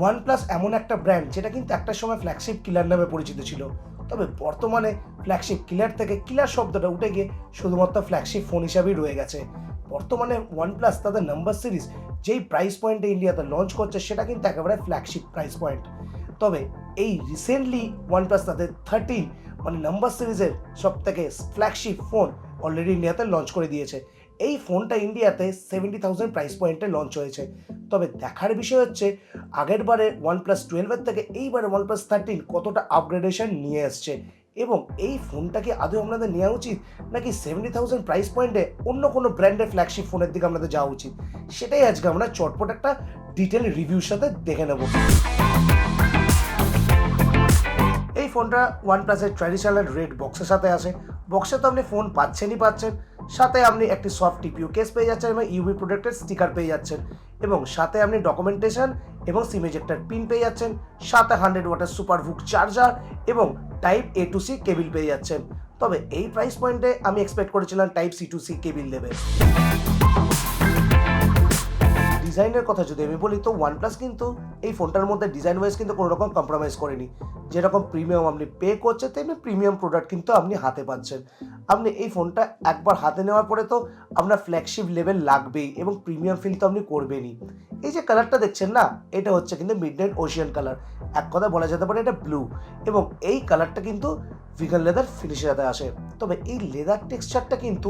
OnePlus এমন একটা brand যেটা কিন্তু একটা সময় ফ্ল্যাগশিপ কিলার নামে পরিচিত ছিল। তবে বর্তমানে ফ্ল্যাগশিপ কিলার থেকে কিলার শব্দটা উঠে গিয়ে শুধুমাত্র ফ্ল্যাগশিপ ফোন হিসাবেই রয়ে গেছে। বর্তমানে ওয়ানপ্লাস তাদের নাম্বার সিরিজ যেই প্রাইস পয়েন্টে ইন্ডিয়াতে লঞ্চ করছে, সেটা কিন্তু একেবারে ফ্ল্যাগশিপ প্রাইস পয়েন্ট তবে এই রিসেন্টলি ওয়ানপ্লাস তাদের থার্টিন মানে নাম্বার সিরিজের সব থেকে ফ্ল্যাগশিপ ফোন অলরেডি ইন্ডিয়াতে লঞ্চ করে দিয়েছে। এই ফোনটা ইন্ডিয়াতে সেভেন্টি থাউজেন্ড প্রাইস পয়েন্টে লঞ্চ হয়েছে। তবে দেখার বিষয় হচ্ছে, আগের বারে ওয়ান প্লাস টুয়েলভের থেকে এইবারে ওয়ান প্লাস থার্টিন কতটা আপগ্রেডেশন নিয়ে এসছে এবং এই ফোনটা কি আদৌ আপনাদের নেওয়া উচিত, নাকি সেভেন্টি থাউজেন্ড প্রাইস পয়েন্টে অন্য কোনো ব্র্যান্ডের ফ্ল্যাগশিপ ফোনের দিকে আপনাদের যাওয়া উচিত? সেটাই আজকে আমরা চটপট একটা ডিটেল রিভিউর সাথে দেখে নেব। ফোনটা ওয়ান প্লাসের ট্র্যাডিশনাল রেড বক্সের সাথে আসে। বক্সে তো আপনি ফোন পাচ্ছেনই পাচ্ছেন, সাথে আপনি একটি সফট টিপিউ কেস পেয়ে যাচ্ছেন এবং ইউভি প্রোডাক্টের স্টিকার পেয়ে যাচ্ছেন এবং সাথে আপনি ডকুমেন্টেশন এবং সিম এজেক্টার পিন পেয়ে যাচ্ছেন, সাথে hundred watt super VOOC charger এবং type A to C cable পেয়ে যাচ্ছেন। তবে এই প্রাইস পয়েন্টে আমি এক্সপেক্ট করেছিলাম type C to C cable দেবে। ডিজাইনের কথা যদি আমি বলি, তো ওয়ানপ্লাস কিন্তু এই ফোনটার মধ্যে ডিজাইন ওয়াইজ কিন্তু কোনো রকম কম্প্রোমাইজ করেনি। যেরকম প্রিমিয়াম আপনি পে করছেন তেমনি প্রিমিয়াম প্রোডাক্ট কিন্তু আপনি হাতে পাচ্ছেন। আপনি এই ফোনটা একবার হাতে নেওয়ার পরে তো আপনার ফ্ল্যাগশিপ লেভেল লাগবেই এবং প্রিমিয়াম ফিল তো আপনি করবেনই। এই যে কালারটা দেখছেন না, এটা হচ্ছে কিন্তু মিড নাইট ওশিয়ান কালার এক কথা বলা যেতে পারে এটা ব্লু এবং এই কালারটা কিন্তু ভিগান লেদার ফিনিশের সাথে আসে। তবে এই লেদার টেক্সচারটা কিন্তু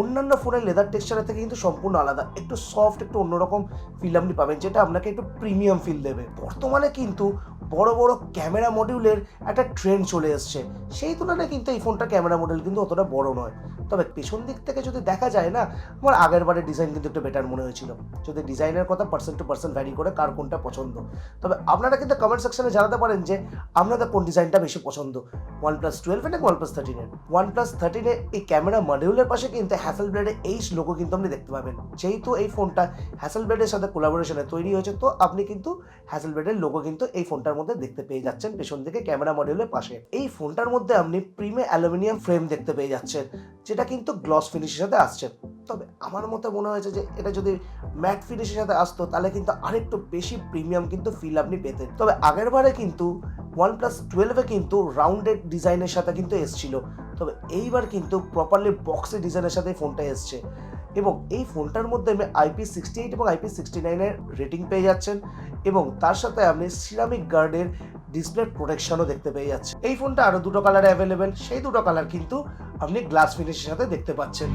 অন্যান্য ফোনের লেদার টেক্সচারের থেকে কিন্তু সম্পূর্ণ আলাদা। একটু সফট একটু অন্যরকম ফিল আপনি পাবেন যেটা আপনাকে একটু প্রিমিয়াম ফিল দেবে। বর্তমানে কিন্তু বড় বড় ক্যামেরা মডিউলের একটা ট্রেন্ড চলে এসছে। সেই তুলনায় কিন্তু এই ফোনটা ক্যামেরা মডেল কিন্তু অতটা বড় নয়। তবে পেছন দিক থেকে যদি দেখা যায় না, আমার আগের বারের ডিজাইন কিন্তু একটু বেটার মনে হয়েছিল। যদি ডিজাইনের কথা পার্সন টু পার্সন ভ্যারি করে কার কোনটা পছন্দ। তবে আপনারা কিন্তু কমেন্ট সেকশনে জানাতে পারেন যে, আপনাদের কোন ডিজাইনটা বেশি পছন্দ? ওয়ান প্লাস টুয়েলভ নাকি ওয়ান প্লাস থার্টিনের ওয়ান প্লাস থার্টিনের এই ক্যামেরা মডিউলের পাশে কিন্তু হ্যাসেল ব্লেডের এইচ লোগো কিন্তু আপনি দেখতে পাবেন। যেহেতু এই ফোনটা হ্যাসেল ব্লেডের সাথে কোলাবোরেশনে তৈরি হয়েছে, তো আপনি কিন্তু হ্যাসেল ব্লেডের লোগো কিন্তু এই ফোনটার মধ্যে দেখতে পেয়ে যাচ্ছেন, পেছন থেকে ক্যামেরা মডিউলের পাশে। এই ফোনটার মধ্যে আপনি প্রিমে অ্যালুমিনিয়াম ফ্রেম দেখতে পেয়ে যাচ্ছেন, যেটা কিন্তু গ্লস ফিনিশের সাথে আসছে। তবে আমার মতে মনে হয়েছে যে এটা যদি ম্যাট ফিনিশের সাথে আসতো, তাহলে কিন্তু আরেকটু বেশি প্রিমিয়াম কিন্তু ফিল আপনি পেতেন। তবে আগের বারে কিন্তু ওয়ান প্লাস টুয়েলভে কিন্তু রাউন্ডেড ডিজাইনের সাথে কিন্তু এসছিল। তবে এইবার কিন্তু প্রপারলি বক্সের ডিজাইনের সাথে ফোনটা এসছে। এবং এই ফোনটার মধ্যে আপনি আইপি সিক্সটি এইট এবং আইপি সিক্সটি নাইনের রেটিং পেয়ে যাচ্ছেন এবং তার সাথে আপনি সিরামিক গার্ডের ডিসপ্লে প্রোটেকশনও দেখতে পেয়ে যাচ্ছেন। এই ফোনটা আরও দুটো কালারে অ্যাভেলেবেল সেই দুটো কালার কিন্তু আপনি গ্লাস ফিনিশের সাথে দেখতে পাচ্ছেন।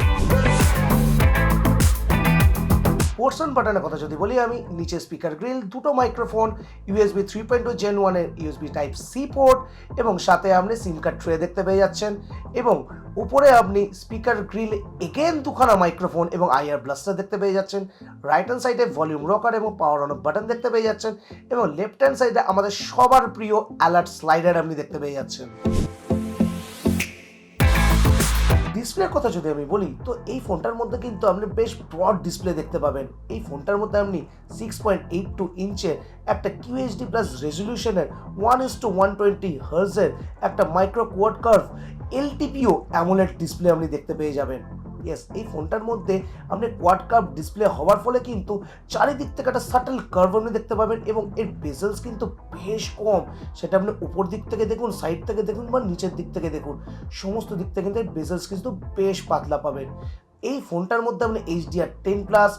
পোর্শন বাটনের কথা যদি বলি, আমি নিচে স্পিকার গ্রিল দুটো microphone USB three point two gen ওয়ানের ইউএসবি টাইপ সি পোর্ট এবং সাথে আপনি সিম কার্ড ট্রে দেখতে পেয়ে যাচ্ছেন। এবং উপরে আপনি স্পিকার গ্রিল এগেন দুখানা মাইক্রোফোন এবং আইআর ব্লাস্টার দেখতে পেয়ে যাচ্ছেন। রাইট হ্যান্ড সাইডে ভলিউম রকার এবং পাওয়ার অন বাটন দেখতে পেয়ে যাচ্ছেন। এবং লেফট হ্যান্ড সাইডে আমাদের সবার প্রিয় অ্যালার্ট স্লাইডার আপনি দেখতে পেয়ে যাচ্ছেন। ডিসপ্লের কথা যদি আমি বলি, তো এই ফোনটার মধ্যে কিন্তু আপনি বেশ ব্রড ডিসপ্লে দেখতে পাবেন। এই ফোনটার মধ্যে আপনি সিক্স পয়েন্ট এইট টু ইঞ্চে একটা QHD plus রেজলিউশনের one is to one twenty হার্জের একটা micro quad curve LTPO AMOLED display আপনি দেখতে পেয়ে যাবেন। ইয়েস এই ফোনটার মধ্যে আপনি কোয়াড কার্ভ ডিসপ্লে হওয়ার ফলে কিন্তু চারিদিক থেকে একটা সাটেল কার্ভ আপনি দেখতে পাবেন এবং এর বেজেলস কিন্তু বেশ কম। সেটা আপনি উপর দিক থেকে দেখুন সাইড থেকে দেখুন বা নিচের দিক থেকে দেখুন। সমস্ত দিক থেকে কিন্তু এর বেজেলস কিন্তু বেশ পাতলা পাবেন। এই ফোনটার মধ্যে আপনি HDR ten plus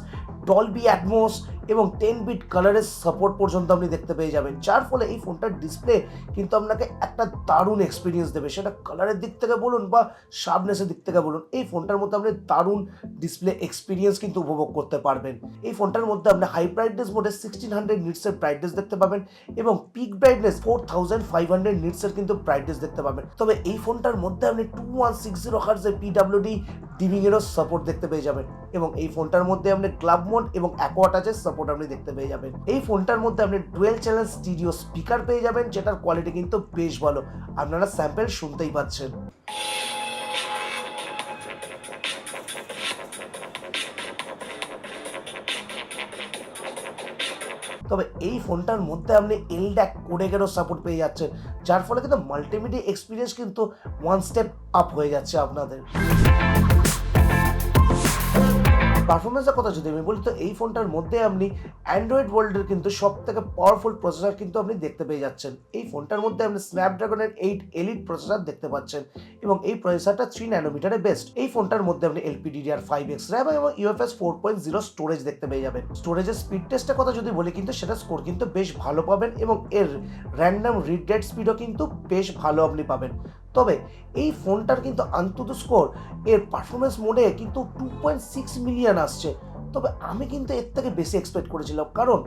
Dolby Atmos এবং টেন বিট কালারের সাপোর্ট পর্যন্ত আপনি দেখতে পেয়ে যাবেন। যার ফলে এই ফোনটার ডিসপ্লে কিন্তু আপনাকে একটা দারুণ এক্সপিরিয়েন্স দেবে। সেটা কালারের দিক থেকে বলুন বা শার্পনেসের দিক থেকে বলুন, এই ফোনটার মধ্যে আপনি দারুণ ডিসপ্লে এক্সপিরিয়েন্স কিন্তু উপভোগ করতে পারবেন। এই ফোনটার মধ্যে আপনি high brightness mode sixteen hundred নিটসের brightness দেখতে পাবেন এবং peak brightness four thousand five hundred নিটসের কিন্তু ব্রাইটনেস দেখতে পাবেন। তবে এই ফোনটার মধ্যে আপনি টু ওয়ান সিক্স জিরো হার্সের পিডাব্লিউডি ডিভিংয়েরও সাপোর্ট দেখতে পেয়ে যাবেন। এবং এই ফোনটার মধ্যে আপনি ক্লাব মোড এবং অ্যাকোয়া টাচের সাপোর্ট আপনি দেখতে পেয়ে যাবেন। এই ফোনটার মধ্যে আপনি ডুয়েল চ্যানেল স্টিডিও স্পিকার পেয়ে যাবেন, যেটার কোয়ালিটি কিন্তু বেশ ভালো। আপনারা স্যাম্পেল শুনতেই পাচ্ছেন। তবে এই ফোনটার মধ্যে আপনি এলড্যাক কোডেকেরও সাপোর্ট পেয়ে যাচ্ছেন, যার ফলে কিন্তু মাল্টিমিডিয়া এক্সপিরিয়েন্স কিন্তু ওয়ান স্টেপ আপ হয়ে যাচ্ছে আপনাদের। পারফরমেন্সের কথা যদি আমি বলি, তো এই ফোনটার মধ্যে আপনি অ্যান্ড্রয়েড ওয়ার্ল্ডের কিন্তু সব থেকে পাওয়ারফুল প্রসেসর কিন্তু আপনি দেখতে পেয়ে যাচ্ছেন। এই ফোনটার মধ্যে আপনি স্ন্যাপড্রাগনের এইট এলিট প্রসেসর দেখতে পাচ্ছেন এবং এই প্রসেসরটা থ্রি ন্যানোমিটারে বেস্ট এই ফোনটার মধ্যে আপনি এলপিডিডিআর ফাইভ এক্স র্যাম এবং UFS four point zero storage দেখতে পেয়ে যাবেন। স্টোরেজের স্পিড টেস্টের কথা যদি বলি কিন্তু সেটা স্কোর কিন্তু বেশ ভালো পাবেন এবং এর র্যান্ডাম রিড ডেট স্পিডও কিন্তু বেশ ভালো আপনি পাবেন। তবে এই ফোনটার কিন্তু আন্তত স্কোর, এর পারফরমেন্স মোডে কিন্তু টু পয়েন্ট সিক্স মিলিয়ন আসছে। তবে আমি কিন্তু এর থেকে বেশি এক্সপেক্ট করেছিলাম, কারণ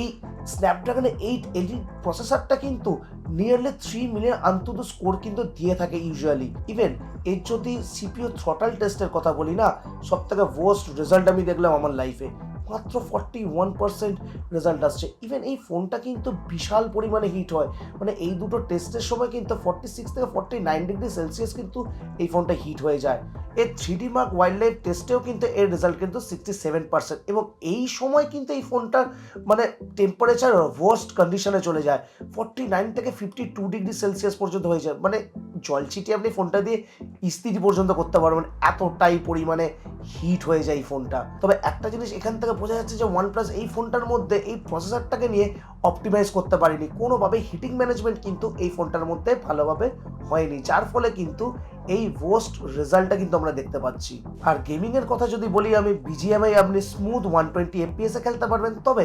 এই স্ন্যাপড্রাগনের এইট এলিট প্রসেসরটা কিন্তু নিয়ারলি থ্রি মিলিয়ন আন্তত স্কোর কিন্তু দিয়ে থাকে ইউজুয়ালি ইভেন এর যদি সিপিও থ্রটাল টেস্টের কথা বলি না সব থেকে ওয়ার্স্ট রেজাল্ট আমি দেখলাম আমার লাইফে মাত্র ফর্টি ওয়ান পার্সেন্ট রেজাল্ট আসছে। ইভেন এই ফোনটা কিন্তু বিশাল পরিমাণে হিট হয়। মানে এই দুটো টেস্টের সময় কিন্তু ফর্টি সিক্স থেকে ফর্টি নাইন ডিগ্রি সেলসিয়াস কিন্তু এই ফোনটা হিট হয়ে যায়। এর three D mark wild life টেস্টেও কিন্তু এর রেজাল্ট কিন্তু সিক্সটি সেভেন পার্সেন্ট এবং এই সময় কিন্তু এই ফোনটার মানে টেম্পারেচার ওয়ার্স্ট কন্ডিশনে চলে যায়। ফর্টি নাইন থেকে ফিফটি টু ডিগ্রি সেলসিয়াস পর্যন্ত হয়ে যায়। মানে জল ছিটিয়ে আপনি ফোনটা দিয়ে ইস্ত্রি পর্যন্ত করতে পারবেন। এতটাই পরিমাণে হিট হয়ে যায় এই ফোনটা। তবে একটা জিনিস এখান থেকে বোঝা যাচ্ছে যে ওয়ান প্লাস এই ফোনটার মধ্যে এই প্রসেসরটাকে নিয়ে অপটিমাইজ করতে পারিনি। কোনোভাবে হিটিং ম্যানেজমেন্ট কিন্তু এই ফোনটার মধ্যে ভালোভাবে হয়নি। যার ফলে কিন্তু এই ওয়ার্স্ট রেজাল্টটা কিন্তু আমরা দেখতে পাচ্ছি। আর গেমিংয়ের কথা যদি বলি, আমি বিজিএমআই আপনি স্মুথ ওয়ান টোয়েন্টি এফপিএসে খেলতে পারবেন। তবে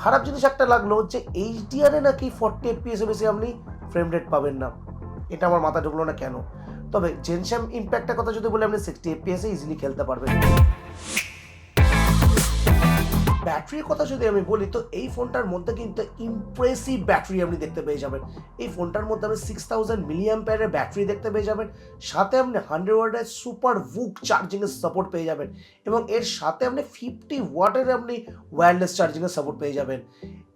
খারাপ জিনিস একটা লাগল যে এইচডিআরে নাকি ফর্টি এফপিএসে বেশি আপনি ফ্রেম রেট পাবেন না। এটা আমার মাথা ঢুকলো না কেন? তবে জেনশ্যাম ইম্প্যাক্টের কথা যদি বলি, আপনি সিক্সটি এফপিএসে ইজিলি খেলতে পারবেন। ব্যাটারির কথা যদি আমি বলি, তো এই ফোনটার মধ্যে কিন্তু ইমপ্রেসিভ ব্যাটারি আপনি দেখতে পেয়ে যাবেন। এই ফোনটার মধ্যে আপনি সিক্স থাউজেন্ড মিলিয়াম প্যারের ব্যাটারি দেখতে পেয়ে যাবেন। সাথে আপনি হান্ড্রেড ওয়াটের সুপার বুক চার্জিংয়ের সাপোর্ট পেয়ে যাবেন। এবং এর সাথে আপনি ফিফটি ওয়াটের আপনি ওয়্যারলেস চার্জিংয়ের সাপোর্ট পেয়ে যাবেন।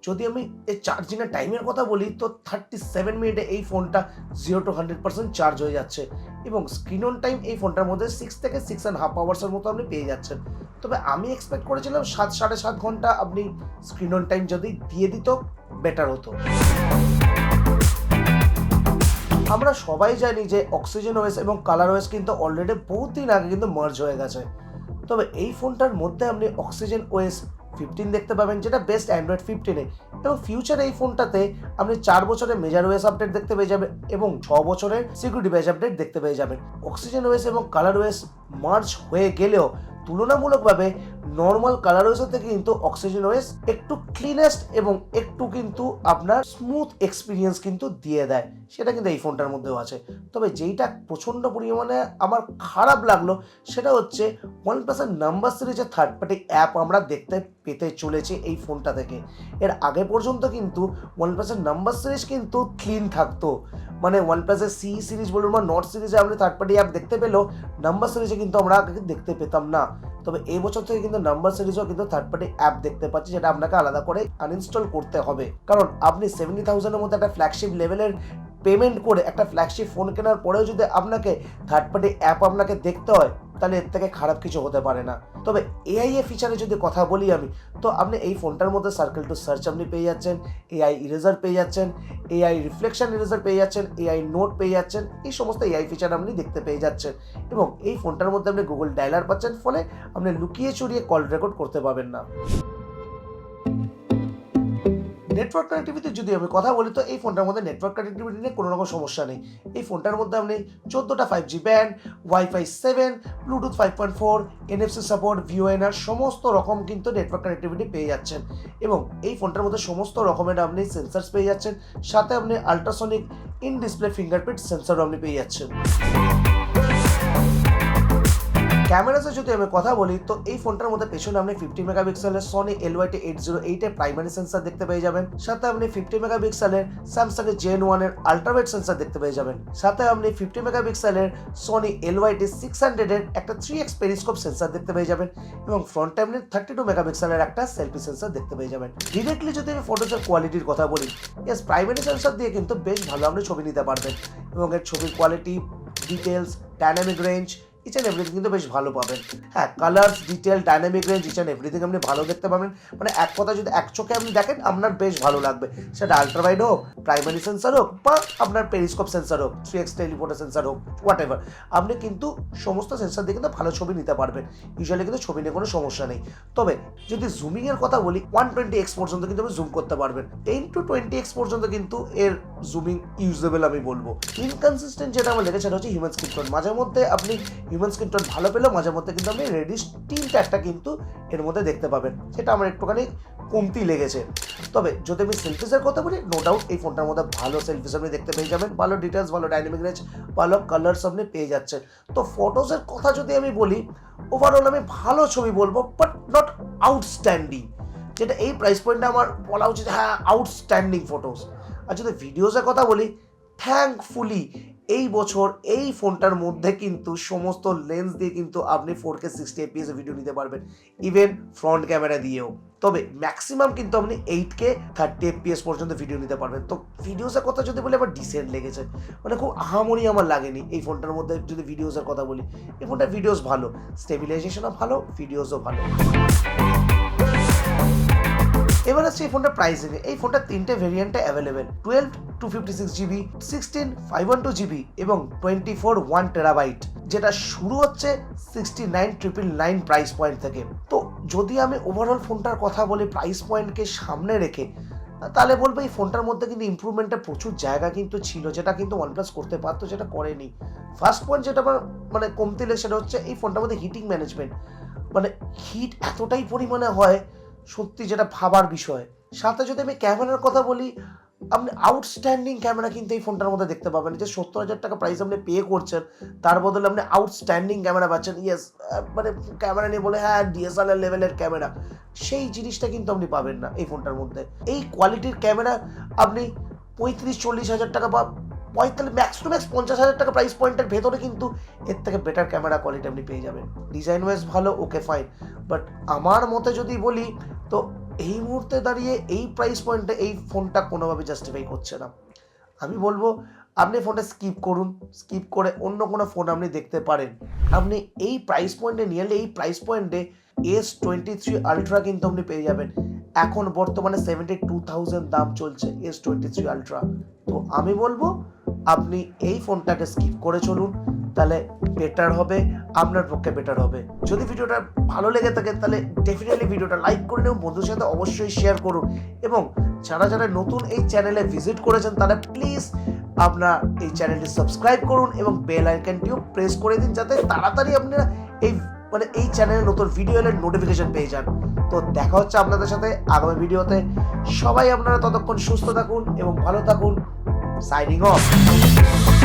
যদি আমি এই চার্জিংয়ের টাইমের কথা বলি, তো থার্টি সেভেন মিনিটে এই ফোনটা zero to hundred percent charge হয়ে যাচ্ছে। এবং স্ক্রিন অন টাইম এই ফোনটার মধ্যে সিক্স থেকে সিক্স অ্যান্ড হাফ আওয়ার্সের মতো আপনি পেয়ে যাচ্ছেন। তবে আমি এক্সপেক্ট করেছিলাম সাত, সাড়ে সাত ঘণ্টা আপনি স্ক্রিন অন টাইম যদি দিয়ে দিত বেটার হতো। আমরা সবাই জানি যে অক্সিজেন ওয়েস এবং কালার ওয়েস কিন্তু অলরেডি বহুত দিন আগে কিন্তু মার্জ হয়ে গেছে। তবে এই ফোনটার মধ্যে আপনি অক্সিজেন ওয়েস ফিফটিন দেখতে পাবেন, যেটা বেস্ট অ্যান্ড্রয়েড ফিফটিনে এবং ফিউচারে এই ফোনটাতে আপনি চার বছরের মেজার ওয়েস আপডেট দেখতে পেয়ে যাবেন এবং ছ বছরের সিকিউরিটি ব্যাচ আপডেট দেখতে পেয়ে যাবেন। অক্সিজেন ওয়েস এবং কালার ওয়েস মার্চ হয়ে গেলেও তুলনামূলকভাবে নর্মাল কালার ওয়েসের থেকে কিন্তু অক্সিজেন ওয়েস একটু ক্লিনেস্ট এবং একটু কিন্তু আপনার স্মুথ এক্সপিরিয়েন্স কিন্তু দিয়ে দেয়। সেটা কিন্তু এই ফোনটার মধ্যেও আছে। তবে যেইটা প্রচণ্ড পরিমাণে আমার খারাপ লাগল, সেটা হচ্ছে ওয়ান প্লাসের নাম্বার সিরিজের থার্ড পার্টি অ্যাপ আমরা দেখতে পেতে চলেছি এই ফোনটা থেকে। এর আগে পর্যন্ত কিন্তু ওয়ান প্লাসের নাম্বার সিরিজ কিন্তু ক্লিন থাকতো। মানে ওয়ান প্লাসের সি সিরিজ বলুন বা নট সিরিজে আপনি থার্ড পার্টি অ্যাপ দেখতে পেলেও নাম্বার সিরিজে কিন্তু আমরা আগে দেখতে পেতাম না। তবে এই বছর থেকে কিন্তু নাম্বার সিরিজও কিন্তু থার্ড পার্টি অ্যাপ দেখতে পাচ্ছি, যেটা আপনাকে আলাদা করে আনইনস্টল করতে হবে। কারণ আপনি সেভেন্টি থাউজেন্ডের মধ্যে একটা ফ্ল্যাগশিপ লেভেলের পেমেন্ট করে একটা ফ্ল্যাগশিপ ফোন কেনার পরেও যদি আপনাকে থার্ড পার্টি অ্যাপ আপনাকে দেখতে হয় তাহলে এর থেকে খারাপ কিছু হতে পারে না। তবে এআই এ ফিচারে যদি কথা বলি আমি, তো আপনি এই ফোনটার মধ্যে সার্কেল টু সার্চ আপনি পেয়ে যাচ্ছেন এআই ইরেজার পেয়ে যাচ্ছেন এআই রিফ্লেকশন ইরেজার পেয়ে যাচ্ছেন এআই নোট পেয়ে যাচ্ছেন, এই সমস্ত এআই ফিচার আপনি দেখতে পেয়ে যাচ্ছেন। এবং এই ফোনটার মধ্যে আপনি গুগল ডায়লার পাচ্ছেন, ফলে আপনি লুকিয়ে চুরিয়ে কল রেকর্ড করতে পারবেন না। নেটওয়ার্ক কানেক্টিভিটি যদি আমি কথা বলি, তো এই ফোনটার মধ্যে নেটওয়ার্ক কানেক্টিভিটি নিয়ে কোনো রকম সমস্যা নেই। এই ফোনটার মধ্যে আপনি চোদ্দোটা five G band wifi seven Bluetooth five point four NFC support VoNR সমস্ত রকম কিন্তু নেটওয়ার্ক কানেক্টিভিটি পেয়ে যাচ্ছেন। এবং এই ফোনটার মধ্যে সমস্ত রকমের আপনি সেন্সার্স পেয়ে যাচ্ছেন। সাথে আপনি আলট্রাসনিক ইন ডিসপ্লে ফিঙ্গারপ্রিন্ট সেন্সারও আপনি পেয়ে যাচ্ছেন। ক্যামেরাসে যদি আমি কথা বলি, তো এই ফোনটার মধ্যে পেছনে আপনি ফিফটি মেগাপিক্সেলের সনি এলওয়াইটি এইট জিরো এইটের প্রাইমারি সেন্সার দেখতে পেয়ে যাবেন। সাথে আপনি ফিফটি মেগাপিক্সেলের স্যামসাংয়ের জেন ওয়ানের আল্ট্রাওয়েট সেন্সার দেখতে পেয়ে যাবেন। সাথে আপনি ফিফটি মেগাপিক্সেলের সনি এলওয়াইটি সিক্স হান্ড্রেডের একটা থ্রি এক্স পেরিস্কোপ সেন্সার দেখতে পেয়ে যাবেন এবং ফ্রন্ট আপনি থার্টি টু মেগাপিক্সেলের একটা সেলফি সেন্সার দেখতে পেয়ে যাবেন। ডিরেক্টলি যদি আমি ফটোসের কোয়ালিটির কথা বলি এস প্রাইমারি সেন্সার দিয়ে কিন্তু বেশ ভালো আপনি ছবি নিতে পারবেন এবং এর ছবির quality details dynamic range each and everything কিন্তু বেশ ভালো পাবেন। হ্যাঁ colours detail dynamic range each and everything আপনি ভালো দেখতে পাবেন। মানে এক কথা যদি এক চোখে আপনি দেখেন, আপনার বেশ ভালো লাগবে। সেটা আলট্রাওয়াইড হোক প্রাইমারি সেন্সার হোক, বা আপনার পেরিস্কোপ সেন্সার হোক থ্রি এক্স টেলিফোটো সেন্সার হোক হোয়াট এভার আপনি কিন্তু সমস্ত সেন্সার দিয়ে কিন্তু ভালো ছবি নিতে পারবেন। ইউজুয়ালি কিন্তু ছবি নিয়ে কোনো সমস্যা নেই। তবে যদি জুমিংয়ের কথা বলি ওয়ান টোয়েন্টি এক্স পর্যন্ত কিন্তু আপনি জুম করতে পারবেন। টেন টু টোয়েন্টি এক্স পর্যন্ত কিন্তু এর জুমিং ইউজেবল আমি বলব। ইনকনসিস্টেন্ট যেটা আমার লেগেছে, সেটা হচ্ছে হিউম্যান স্ক্রিন টোন মাঝে মধ্যে আপনি হিউম্যান স্ক্রিন ভালো পেলেও মাঝে মধ্যে কিন্তু আপনি রেডিশ তিনটা একটা কিন্তু এর মধ্যে দেখতে পাবেন। সেটা আমার একটুখানি কমতি লেগেছে। তবে যদি আমি সেলফিসের কথা বলি নো ডাউট এই ফোনটার মধ্যে ভালো সেলফিস আপনি দেখতে পেয়ে যাবেন, ভালো ডিটেলস ভালো ডাইনামিক রেঞ্জ ভালো কালার্স আপনি পেয়ে যাচ্ছেন। তো ফটোসের কথা যদি আমি বলি ওভারঅল আমি ভালো ছবি বলব বাট নট আউটস্ট্যান্ডিং যেটা এই প্রাইস পয়েন্টটা আমার বলা উচিত হ্যাঁ আউটস্ট্যান্ডিং ফটোস আর যদি ভিডিওসের কথা বলি থ্যাঙ্কফুলি এই বছর এই ফোনটার মধ্যে কিন্তু সমস্ত লেন্স দিয়ে কিন্তু আপনি four K sixty FPS video নিতে পারবেন ইভেন ফ্রন্ট ক্যামেরা দিয়েও। তবে ম্যাক্সিমাম কিন্তু আপনি এইট কে থার্টি এপিএস পর্যন্ত ভিডিও নিতে পারবেন। তো ভিডিওসের কথা যদি বলি, আমার ডিসেন্ট লেগেছে। মানে খুব আহামরি আমার লাগেনি এই ফোনটার মধ্যে যদি ভিডিওসের কথা বলি। এই ফোনটার ভিডিওস ভালো স্টেবিলাইজেশনও ভালো ভিডিওসও ভালো। এবার হচ্ছে এই ফোনটার প্রাইসিং এই ফোনটা তিনটে ভেরিয়েন্টে available twelve two fifty six GB sixteen five one two GB এবং টোয়েন্টি ফোর ওয়ান টেরাবাইট যেটা শুরু হচ্ছে sixty nine triple nine price point থেকে। তো যদি আমি ওভারঅল ফোনটার কথা বলি প্রাইস পয়েন্টকে সামনে রেখে, তাহলে বলব এই ফোনটার মধ্যে কিন্তু ইম্প্রুভমেন্টের প্রচুর জায়গা কিন্তু ছিল, যেটা কিন্তু ওয়ানপ্লাস করতে পারতো যেটা করেনি। ফার্স্ট পয়েন্ট যেটা আমার মানে কমতি সেটা হচ্ছে এই ফোনটার মধ্যে হিটিং ম্যানেজমেন্ট মানে হিট এতটাই পরিমাণে হয় সত্যি যেটা ভাবার বিষয়। সাথে যদি আমি ক্যামেরার কথা বলি, আপনি আউটস্ট্যান্ডিং ক্যামেরা কিন্তু এই ফোনটার মধ্যে দেখতে পাবেন। যে সত্তর হাজার টাকা প্রাইস আপনি পে করছেন, তার বদলে আপনি আউটস্ট্যান্ডিং ক্যামেরা পাচ্ছেন। ইয়েস মানে ক্যামেরা নিয়ে বলে হ্যাঁ ডিএসএলআর লেভেলের ক্যামেরা। সেই জিনিসটা কিন্তু আপনি পাবেন না এই ফোনটার মধ্যে। এই কোয়ালিটির ক্যামেরা আপনি পঁয়ত্রিশ, চল্লিশ হাজার টাকা বা পঁয়তাল্লিশ ম্যাক্স টু ম্যাক্স পঞ্চাশ হাজার টাকা প্রাইস পয়েন্টের ভেতরে কিন্তু এর থেকে বেটার ক্যামেরা কোয়ালিটি আপনি পেয়ে যাবেন। ডিজাইন ওয়াইজ ভালো ওকে ফাইন বাট আমার মতে যদি বলি, তো এই মুহূর্তে দাঁড়িয়ে এই প্রাইস পয়েন্টে এই ফোনটা কোনোভাবে জাস্টিফাই করছে না। আমি বলব, আপনি ফোনটা স্কিপ করুন স্কিপ করে অন্য কোনো ফোন আপনি দেখতে পারেন। আপনি এই প্রাইস পয়েন্টে নিয়ে এই প্রাইস পয়েন্টে এস টোয়েন্টি থ্রি আলট্রা কিন্তু আপনি পেয়ে যাবেন। এখন বর্তমানে সেভেন্টি টু থাউজেন্ড দাম চলছে এস টোয়েন্টি থ্রি আলট্রা তো আমি বলব আপনি এই ফোনটাকে স্কিপ করে চলুন, তাহলে বেটার হবে, আপনার পক্ষে বেটার হবে। যদি ভিডিওটা ভালো লেগে থাকে, তাহলে ডেফিনেটলি ভিডিওটা লাইক করে নিন বন্ধুর সাথে অবশ্যই শেয়ার করুন। এবং যারা যারা নতুন এই চ্যানেলে ভিজিট করেছেন, তারা প্লিজ আপনার এই চ্যানেলটি সাবস্ক্রাইব করুন এবং বেল আইকনটিও প্রেস করে দিন, যাতে তাড়াতাড়ি আপনারা এই মানে এই চ্যানেলে নতুন ভিডিও এলে নোটিফিকেশন পেয়ে যান। তো দেখা হচ্ছে আপনাদের সাথে আগামী ভিডিওতে সবাই আপনারা ততক্ষণ সুস্থ থাকুন এবং ভালো থাকুন। signing off.